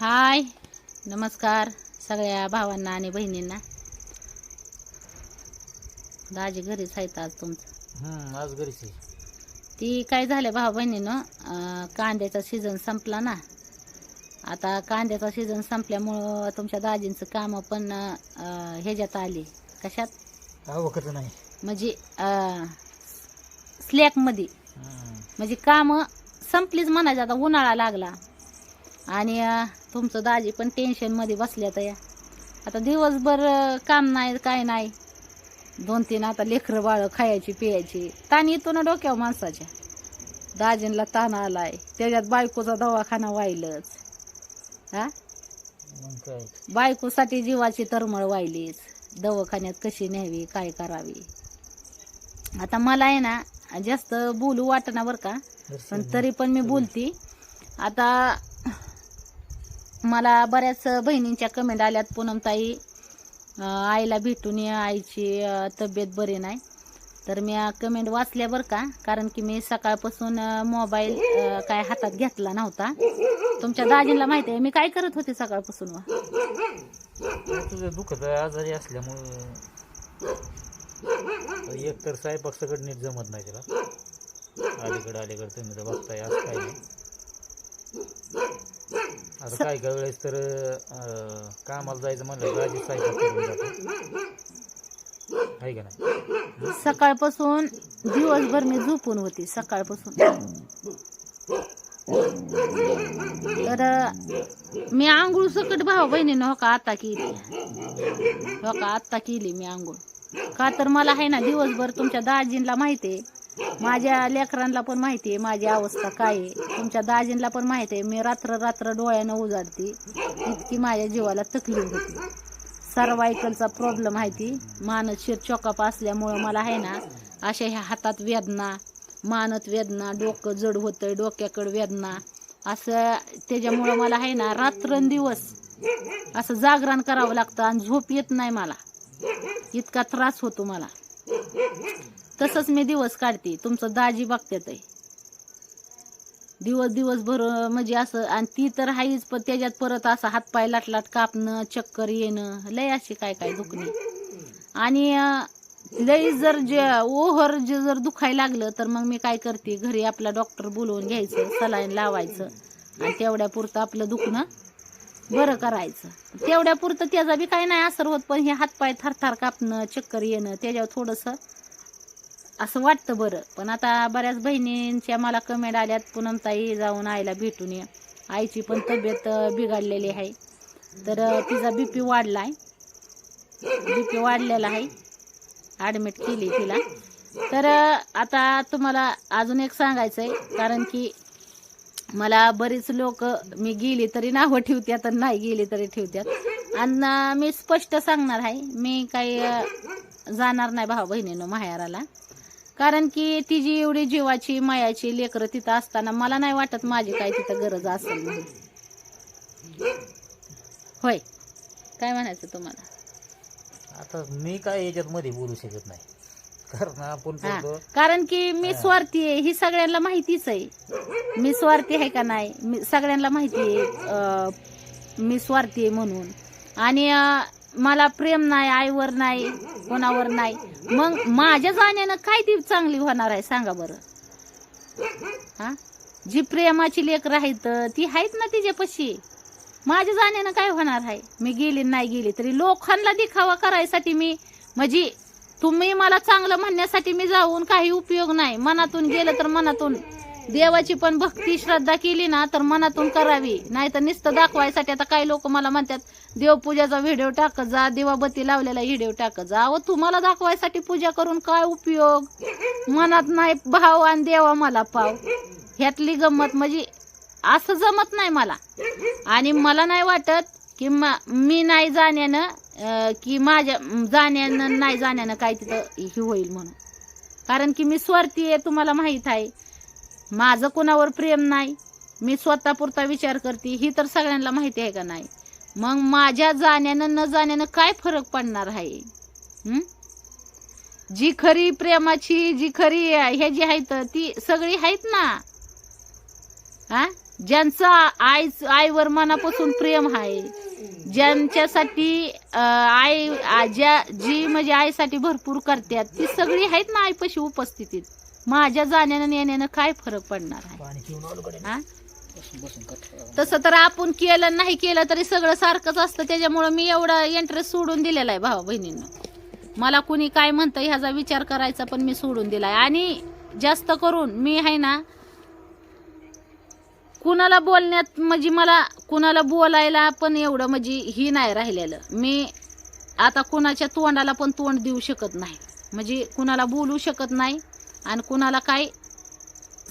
हाय नमस्कार सगळ्या भावांना आणि बहिणींना. दाजी घरीच आहेत आज तुमचं. आज घरीच ती काय झालं भाऊ बहिणीनं कांद्याचा सीझन संपला ना. आता कांद्याचा सीझन संपल्यामुळं तुमच्या दाजींचं कामं पण ह्याच्यात आली. कशात? आवकच नाही. म्हणजे स्लॅकमध्ये. म्हणजे कामं संपलीच म्हणायचं आता उन्हाळा लागला. आणि तुमचं दाजी पण टेन्शनमध्ये बसल्यात या आता दिवसभर काम नाही काय नाही. दोन तीन आता लेकरं बाळं खायची पियाची ताण येतो ना डोक्यावर माणसाच्या. दाजींला ताण आलाय. त्याच्यात बायकोचा दवाखाना व्हायलच. हा? बायकोसाठी जीवाची तरमळ व्हायलीच. दवाखान्यात कशी न्यावी काय करावी? आता मला आहे ना जास्त बोलू वाटना बरं का? पण तरी पण मी बोलती. आता मला बऱ्याच बहिणींच्या कमेंट आल्यात पूनमताई आईला भेटून ये आईची तब्येत बरी नाही. तर मी कमेंट वाचल्या बरं का? कारण की मी सकाळपासून मोबाईल काय हातात घेतला नव्हता. तुमच्या दाजींना माहिती आहे मी काय करत होते सकाळपासून? व? तुझं दुखत आजारी असल्यामुळे एक तर साहेब सगळं नीट जमत नाही तिला अलीकडे अलीकडे तुम्ही तर बघताय असं काय आता काय काय वेळेस तर अं, कामाला जायचं म्हणलं तर आधी करून जातो. आहे का नाही? सकाळपासून दिवसभर मी झोपून होती सकाळपासून. तर मी आंघोळ सकट भाऊ बहिणीनं हो का आता केली? हो का आत्ता केली मी आंघोळ? का तर मला आहे ना दिवसभर तुमच्या दाजींना माहिती आहे माझ्या लेकरांना पण माहिती आहे माझी अवस्था काय आहे. तुमच्या दाजींना पण माहिती आहे मी रात्र रात्र डोळ्यानं उजाडते. इतकी माझ्या जीवाला तकलीफ होती. सर्वायकलचा प्रॉब्लेम आहे ती. मानत शिर चोकाप असल्यामुळं मला आहे ना अशा ह्या हातात वेदना मानत वेदना डोकं जड होतं डोक्याकडं वेदना असं त्याच्यामुळं मला आहे ना रात्रंदिवस असं जागरण करावं लागतं आणि झोप येत नाही मला. इतका त्रास होतो मला. तसंच मी दिवस काढते. तुमचं दाजी बघतात आहे. दिवस दिवसभर म्हणजे असं आणि ती तर आहेच पण त्याच्यात परत असं हातपाय लाटलाट कापणं चक्कर येणं लय अशी काय काय दुखणे. आणि लई जर जे ओव्हर जे जर दुखायला लागलं तर मग मी काय करते? घरी आपला डॉक्टर बोलवून घ्यायचं सलाईन लावायचं आणि तेवढ्या पुरतं आपलं दुखणं बरं करायचं. तेवढ्या पुरतं त्याचा बी काही नाही असर होत पण हे हातपाय थरथार कापणं चक्कर येणं त्याच्यावर थोडंसं असं वाटतं बरं. पण आता बऱ्याच बहिणींच्या मला कमेंट आल्यात पूनमताई जाऊन आईला भेटून ये. आईची पण तब्येत बिघडलेली आहे. तर तिचा बी पी वाढला आहे बी पी वाढलेला आहे. ॲडमिट केली तिला. तर आता तुम्हाला अजून एक सांगायचं आहे कारण की मला बरीच लोक मी गेली तरी नावं ठेवत्यात आणि नाही गेली तरी ठेवत्यात. आणि मी स्पष्ट सांगणार आहे. मी काही जाणार नाही भाऊ बहिणीनं माहेराला. कारण की तिची एवढी जीवाची मायाची लेकरं तिथं असताना मला नाही वाटत माझी काय तिथं गरज असेल म्हणून. होय. काय म्हणायचं तुम्हाला? आता मी काय याच्यात मध्ये बोलू शकत नाही. कारण आपण हा. बोलतो कारण की मी स्वार्थी आहे ही सगळ्यांना माहितीच आहे. मी स्वार्थी आहे का नाही? मी सगळ्यांना माहिती आहे अं, मी स्वार्थी आहे म्हणून. आणि अं, मला प्रेम नाही आईवर नाही. कोणावर नाही. मग माझ्या जाण्यानं काय ती चांगली होणार आहे सांगा बरं. हा? जी प्रेमाची लेकर आहेत ती आहेत ना तिच्यापाशी माझ्या जाण्यानं काय होणार आहे? मी गेली नाही गेली तरी लोकांना दिखावा करायसाठी मी म्हणजे तुम्ही मला चांगलं म्हणण्यासाठी मी जाऊन काही उपयोग नाही. मनातून गेलं तर मनातून. देवाची पण भक्ती श्रद्धा केली ना तर मनातून करावी. नाही तर नुसतं दाखवायसाठी आता काही लोक मला म्हणतात देवपूजाचा व्हिडिओ टाकत जा दिवाबत्ती लावलेला व्हिडिओ टाकत जा. अहो तुम्हाला दाखवायसाठी पूजा करून काय उपयोग? मनात नाही भाव आणि देवा मला पाव. ह्यातली गंमत म्हणजे असं जमत नाही मला. आणि मला नाही वाटत की मा- मी नाही जाण्यानं की माझ्या जाण्यानं नाही जाण्यानं काय तिथं हे होईल म्हणून. कारण की मी स्वार्थी आहे तुम्हाला माहीत आहे. माझं कोणावर प्रेम नाही. मी स्वतःपुरता विचार करते. ही तर सगळ्यांना माहिती आहे का नाही? मग माझ्या जाण्यानं न जाण्यानं काय फरक पडणार आहे? जी खरी प्रेमाची जी खरी हे जी आहेत ती सगळी आहेत ना? हा? ज्यांचं आई आईवर मनापासून प्रेम आहे ज्यांच्यासाठी आई ज्या जी म्हणजे आईसाठी भरपूर करतात ती सगळी आहेत ना आईपाशी उपस्थितीत? माझ्या जाण्यानं येण्यानं काय फरक पडणार आहे? तसं तर आपण केलं नाही केलं तरी सगळं सारखंच असतं. त्याच्यामुळं मी एवढा इंटरेस्ट सोडून दिलेला आहे भावा बहिणींना. मला कुणी काय म्हणतं ह्याचा विचार करायचा पण मी सोडून दिलाय. आणि जास्त करून मी आहे ना कुणाला बोलण्यात म्हणजे मला कुणाला बोलायला पण एवढं म्हणजे ही नाही राहिलेलं. मी आता कुणाच्या तोंडाला पण तोंड देऊ शकत नाही. म्हणजे कुणाला बोलू शकत नाही आणि कुणाला काय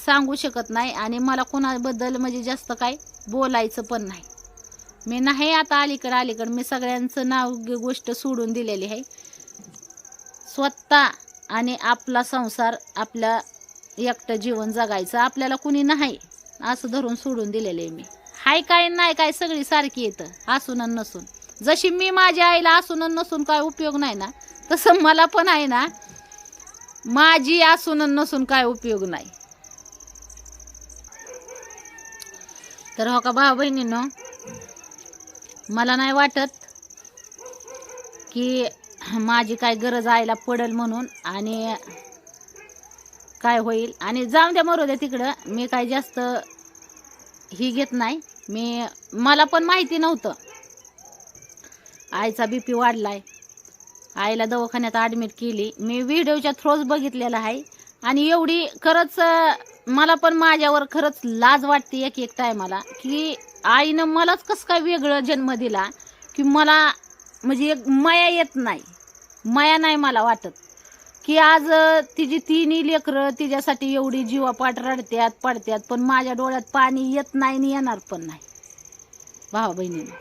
सांगू शकत नाही आणि मला कुणाबद्दल म्हणजे जास्त काय बोलायचं पण नाही. मी नाही आता अलीकडं अलीकडं मी सगळ्यांचं नाव गोष्ट सोडून दिलेली आहे. स्वतः आणि आपला संसार आपल्या एकटं जीवन जगायचं आपल्याला कुणी नाही असं धरून सोडून दिलेलं आहे मी. हाय काय नाही काय सगळी सारखी येतं असून नसून. जशी मी माझ्या आईला असून नसून काय उपयोग नाही ना तसं मला पण आहे ना माझी असून नसून काय उपयोग नाही. तर हो का भाऊ बहिणींनो मला नाही वाटत की माझी काय गरज आईला पडेल म्हणून आणि काय होईल. आणि जाऊन द्या मरू द्या तिकडं. मी काय जास्त ही घेत नाही. मी मला पण माहिती नव्हतं. आईचा बी पी वाढलाय. आईला दवाखान्यात ॲडमिट केली. मी व्हिडिओच्या थ्रोच बघितलेला आहे. आणि एवढी खरंच मला पण माझ्यावर खरंच लाज वाटते एक एक टायमाला की आईनं मलाच कसं काय वेगळं जन्म दिला की मला म्हणजे एक माया येत नाही माया नाही मला वाटत. की आज तिची तिन्ही लेकरं तिच्यासाठी एवढी जीवापाठ रडत्यात पडत्यात पण माझ्या डोळ्यात पाणी येत नाही आणि येणार पण नाही. भावा बहिणीनं.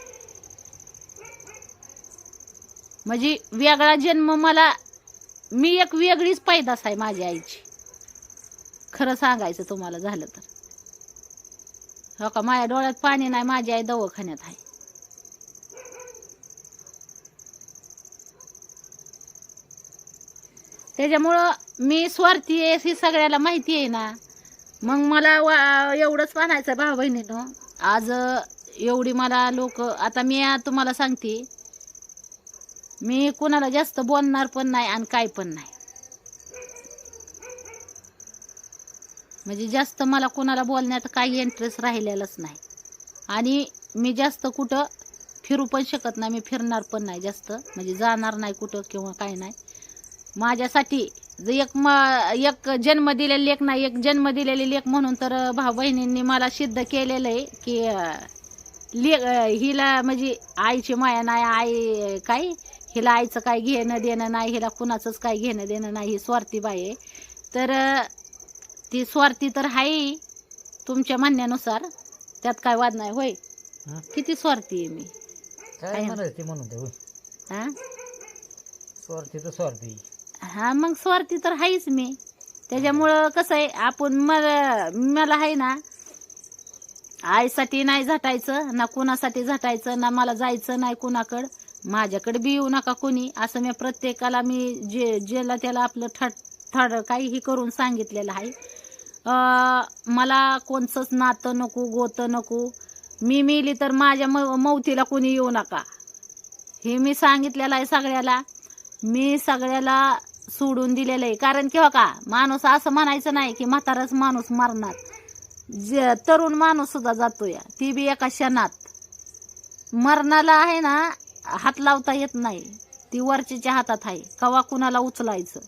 म्हणजे वेगळा जन्म मला मी एक वेगळीच पैदास आहे माझ्या आईची. खरं सांगायचं तुम्हाला झालं तर. हो का? माझ्या डोळ्यात पाणी नाही माझी आई दवाखान्यात आहे. त्याच्यामुळं मी स्वार्थी आहे ही सगळ्याला माहिती आहे ना. मग मला वा एवढंच म्हणायचं भाऊ बहिणीनं आज एवढी मला लोक आता मी तुम्हाला सांगते. मी कुणाला जास्त बोलणार पण नाही आणि काय पण नाही. म्हणजे जास्त मला कुणाला बोलण्यात काही इंटरेस्ट राहिलेलाच नाही. आणि मी जास्त कुठं फिरू पण शकत नाही मी फिरणार पण नाही जास्त. म्हणजे जाणार नाही कुठं किंवा काय नाही. माझ्यासाठी जर एक म एक जन्म दिलेली लेख नाही एक जन्म दिलेली लेख म्हणून तर भाऊ बहिणींनी मला सिद्ध केलेलं आहे की ले हिला म्हणजे आईची माया नाही आई काय? हिला आईचं काय घेणं देणं नाही हिला कुणाचंच काय घेणं देणं नाही ही स्वार्थी बाई आहे. तर ती स्वार्थी तर आहे. तुमच्या म्हणण्यानुसार त्यात काय वाद नाही होय. हं? किती स्वार्थी आहे मी? काय काय? म्हणायचं ते म्हणून ते होय. हा? स्वार्थी तर स्वार्थी. हा मग स्वार्थी तर आहेच मी. त्याच्यामुळं कसं आहे आपण मला मला आहे ना आईसाठी नाही झटायचं ना कुणासाठी झटायचं ना मला जायचं नाही कुणाकडं. माझ्याकडे बी येऊ नका कोणी. असं मी प्रत्येकाला मी जे ज्याला त्याला आपलं ठड ठड काहीही करून सांगितलेलं आहे. मला कोणचंच नातं नको गोतं नको. मी मिली तर माझ्या म मौतीला कोणी येऊ नका. हे मी सांगितलेलं आहे सगळ्याला. मी सगळ्याला सोडून दिलेलं आहे. कारण की हो का माणूस असं म्हणायचं नाही की म्हाताराच माणूस मरणार. जे तरुण माणूस सुद्धा जातो या ती बी एका क्षणात. मरणाला आहे ना हात लावता येत नाही. ती वरचीच्या हातात आहे. कवा कुणाला उचलायचं?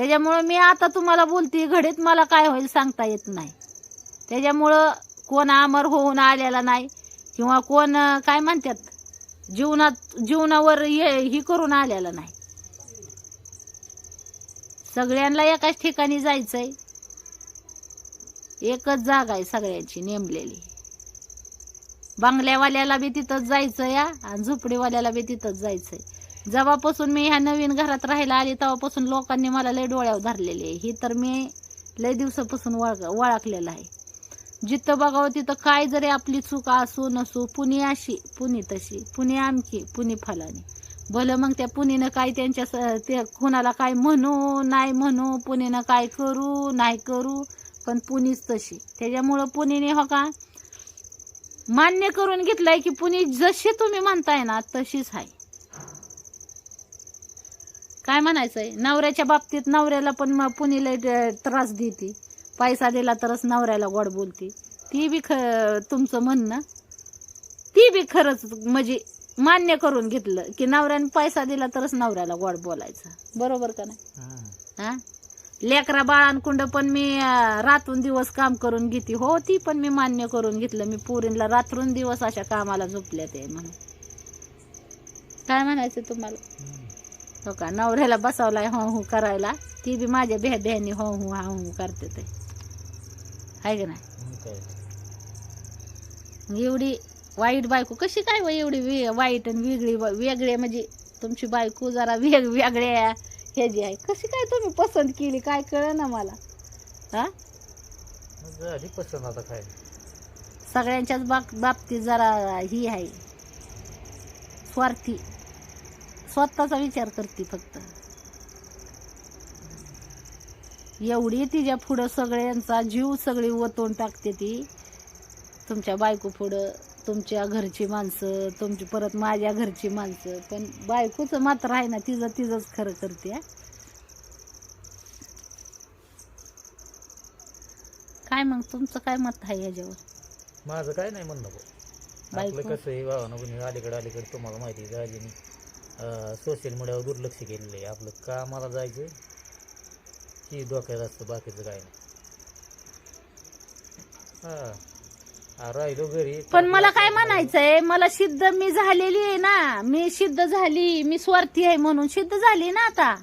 त्याच्यामुळं मी आता तुम्हाला बोलते घडीत मला काय होईल सांगता येत नाही. त्याच्यामुळं कोण अमर होऊन आलेला नाही किंवा कोण काय म्हणतात जीवनात जीवनावर हे ही करून आलेला नाही. सगळ्यांना एकाच ठिकाणी जायचं आहे एकच जागा आहे सगळ्यांची नेमलेली. बंगल्यावाल्याला बी तिथंच जायचं या आणि झोपडीवाल्याला बी तिथंच जायचं आहे जेव्हापासून मी ह्या नवीन घरात राहायला आली तेव्हापासून लोकांनी मला लय डोळ्यावर धरलेली आहे. ही तर मी लय दिवसापासून वळ वळखलेलं आहे. जिथं बघावं तिथं काय जरी आपली चूक असू नसू पुणे अशी पुणे तशी पुणे आमकी पुणे फलानी. भलं मग त्या पुणीनं काय त्यांच्या स- ते कुणाला काय म्हणू नाही म्हणू पुणेनं काय करू नाही करू पण पुणेच तशी. त्याच्यामुळं पुणेने हो का मान्य करून घेतलंय की पुणे जशी तुम्ही म्हणताय ना तशीच आहे. काय म्हणायचंय? नवऱ्याच्या बाबतीत नवऱ्याला पण मग पुणेला त्रास देते. पैसा दिला तरच नवऱ्याला गोड बोलते. ती बी ख तुमचं म्हणणं. ती बी खरंच म्हणजे मान्य करून घेतलं की नवऱ्याने पैसा दिला तरच नवऱ्याला गोड बोलायचं. बरोबर का नाही. हा. लेकरा बाळांकुंड पण मी रातून दिवस काम करून घेते. हो ती पण मी मान्य करून घेतलं. मी पुरीला रात्रून दिवस अशा कामाला झोपल्या ते म्हणून. काय म्हणायचं तुम्हाला. हो का? नवऱ्याला बसवलाय हो हो करायला. ती बी माझ्या बेह बेहनी हो हो हा हो करते ते. आहे का नाही? एवढी वाईट बायको कशी काय व एवढी वे वाईट आणि वेगळी वेगळे म्हणजे तुमची बायको जरा वेग वेगळ्या हे जी आहे. कशी काय तुम्ही पसंत केली? काय कळ ना मला. हा? मग झाली पसंत आता काय? सगळ्यांच्याच बाब बाबतीत जरा ही आहे. स्वार्थी. स्वतःचा विचार करते फक्त. एवढी तिच्या पुढं सगळ्यांचा जीव सगळी ओतून टाकते ती. तुमच्या बायको पुढं तुमच्या घरची माणसं तुमची परत माझ्या घरची माणसं. पण बायकोचं मात्र आहे ना तिचं तिचंच खरं करते. काय मग तुमचं काय मत आहे ह्याच्यावर माझं काय नाही म्हणणं कसं अलीकडे अलीकडे तुम्हाला माहिती सोशल मीडियावर दुर्लक्ष केलेलं आहे. आपलं कामाला जायचं ही डोक्यात असतं बाकीचं काय नाही. हा. राहिलो घरी. पण मला काय म्हणायचंय मला सिद्ध मी झालेली आहे ना. मी सिद्ध झाली मी स्वार्थी आहे म्हणून सिद्ध झाली ना आता.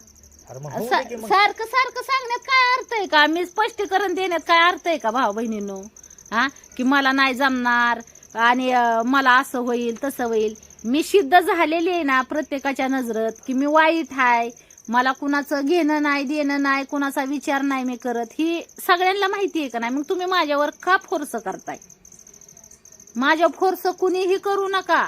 अरे मग होऊ सा- दे की मग. सारखं सारखं सांगण्यात काय अर्थ आहे का? मी स्पष्टीकरण देण्यात काय अर्थ आहे का भाऊ बहिणींनो? हा? की मला नाही जमणार आणि अं, मला असं होईल तसं होईल. मी सिद्ध झालेली आहे ना प्रत्येकाच्या नजरत की मी वाईट आहे मला कुणाचं घेणं नाही देणं नाही कुणाचा विचार नाही मी करत. ही सगळ्यांना माहिती आहे का नाही? मग तुम्ही माझ्यावर का फोर्स करताय? माझ्या फोर्स कुणीही करू नका.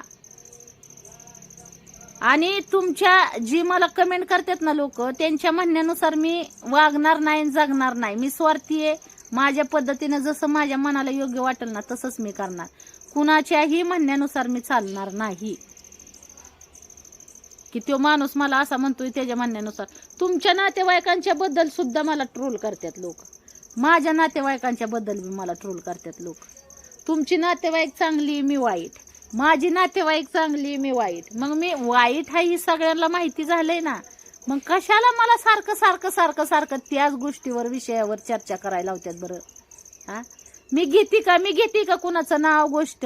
आणि तुमच्या जी मला कमेंट करतात ना लोक त्यांच्या म्हणण्यानुसार मी वागणार नाही जगणार नाही. मी स्वार्थी आहे. माझ्या पद्धतीने जसं माझ्या मनाला योग्य वाटेल ना तसंच मी करणार. कुणाच्याही म्हणण्यानुसार मी चालणार नाही. की तो माणूस मला असा म्हणतोय त्याच्या म्हणण्यानुसार. तुमच्या नातेवाईकांच्या बद्दल सुद्धा मला ट्रोल करतात लोक. माझ्या नातेवाईकांच्या बद्दल बी मला ट्रोल करतात लोक. तुमची नातेवाईक चांगली मी वाईट. माझी नातेवाईक चांगली मी वाईट. मग मी वाईट आहे ही सगळ्यांना माहिती झालंय ना. मग कशाला मला सारखं सारखं सारखं सारखं त्याच गोष्टीवर विषयावर चर्चा करायला होत्यात बरं? हा मी घेते का? मी घेते का कुणाचं नाव गोष्ट?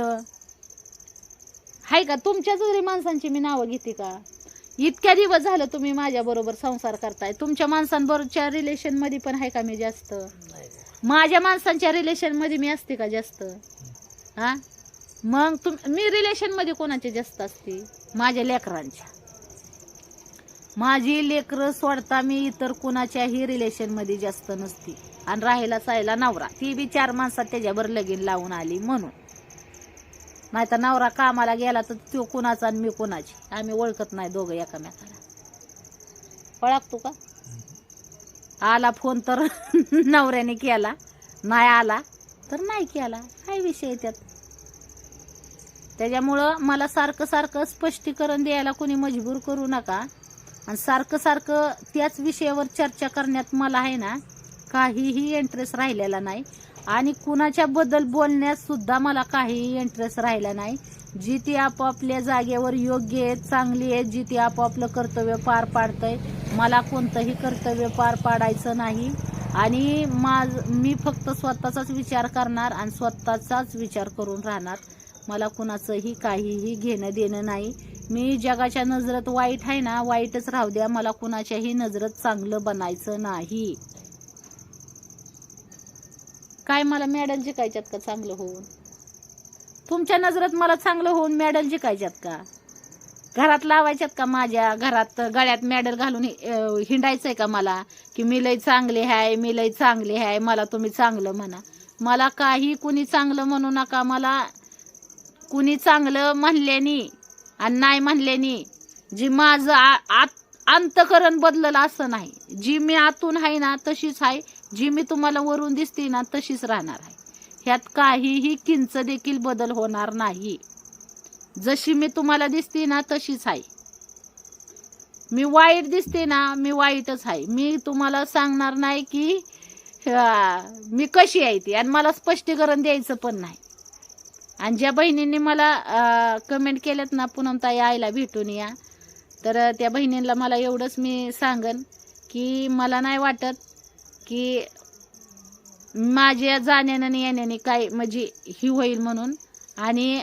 हाय का? तुमच्याच घरी माणसांची मी नावं घेते का? इतक्या दिवस झालं तुम्ही माझ्या बरोबर संसार करताय. तुमच्या माणसांबरोबरच्या रिलेशनमध्ये पण आहे का मी जास्त. माझ्या माणसांच्या रिलेशनमध्ये मी असते का जास्त? हा? मग तुम मी रिलेशनमध्ये कोणाचे जास्त असते? माझ्या लेकरांच्या. माझी लेकरं सोडता मी इतर कुणाच्याही रिलेशनमध्ये जास्त नसती. आणि राहिला सायला नवरा. ती बी चार माणसात त्याच्यावर लगीन लावून आली म्हणून. नाही तर नवरा कामाला गेला तर तो कुणाचा आणि मी कुणाची? आम्ही ओळखत नाही दोघं एकामेकाला. ओळखतो का? आला फोन तर नवऱ्याने केला. नाही आला तर नाही केला. काय विषय त्यात? त्याच्यामुळं मला सारखं सारखं स्पष्टीकरण द्यायला कोणी मजबूर करू नका. आणि सारखं सारखं त्याच विषयावर चर्चा करण्यात मला आहे ना काहीही इंटरेस्ट राहिलेला नाही. आणि कुणाच्या बद्दल बोलण्यात सुद्धा मला काहीही इंटरेस्ट राहिला नाही. जी ती आपापल्या जागेवर योग्य आहे चांगली आहे जी ती आपापलं कर्तव्य पार पाडतंय मला कोणतंही कर्तव्य पार पाडायचं नाही. आणि माझ मी फक्त स्वतःचाच विचार करणार आणि स्वतःचाच विचार करून राहणार. मला कुणाचंही काहीही घेणं देणं नाही. मी जगाच्या नजरेत वाईट आहे ना वाईटच राहू द्या. मला कुणाच्याही नजरेत चांगलं बनायचं नाही. काय मला मॅडम जिकायच्यात का चांगलं होऊन? तुमच्या नजरेत मला चांगलं होऊन मॅडल जिकायच्यात का? घरात लावायच्यात का माझ्या? घरात गळ्यात मॅडल घालून हिंडायचं हिंडायचंय का मला? की मी लय चांगले आहे मी लय चांगले आहे मला तुम्ही चांगलं म्हणा. मला काही कुणी चांगलं म्हणू नका. मला कुणी चांगलं म्हणल्यानी आणि नाही म्हणल्यानी जी माझं आ- आत अंतकरण बदललं असं नाही. जी मी आतून आहे ना तशीच आहे. जी मी तुम्हाला वरून दिसते ना तशीच राहणार आहे. ह्यात काहीही किंच देखील बदल होणार नाही. जशी मी तुम्हाला दिसते ना तशीच आहे. मी वाईट दिसते ना मी वाईटच आहे. मी तुम्हाला सांगणार नाही की मी कशी आहे ती. आणि मला स्पष्टीकरण द्यायचं पण नाही. आणि ज्या बहिणींनी मला कमेंट केल्यात ना पूनमताई आईला भेटून या. तर त्या बहिणींना मला एवढंच मी सांगन की मला नाही वाटत की माझ्या जाण्यानं आणि येण्याने काय म्हणजे ही होईल म्हणून. आणि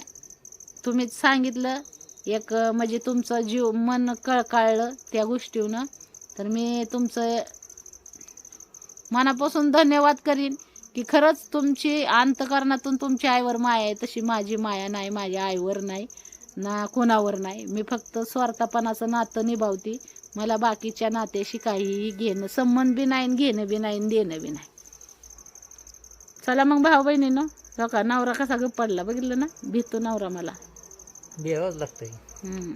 तुम्ही सांगितलं एक म्हणजे तुमचं जीव मन कळकळलं त्या गोष्टीनं तर मी तुमचं मनापासून धन्यवाद करीन की खरंच तुमची अंतकरणातून तुमच्या आईवर माया आहे तशी माझी माया नाही माझ्या आईवर नाही ना कोणावर नाही. मी फक्त स्वार्थपणाचं नातं निभावती. मला बाकीच्या नात्याशी काहीही घेणं संबंध बी नाही घेणं बी नाही देणं बी नाही. चला मग भाऊ बहिणीनं हो का नवरा कसा गप पडला बघितलं ना? भीतो नवरा मला. द्यावंच लागतंय. हम्म.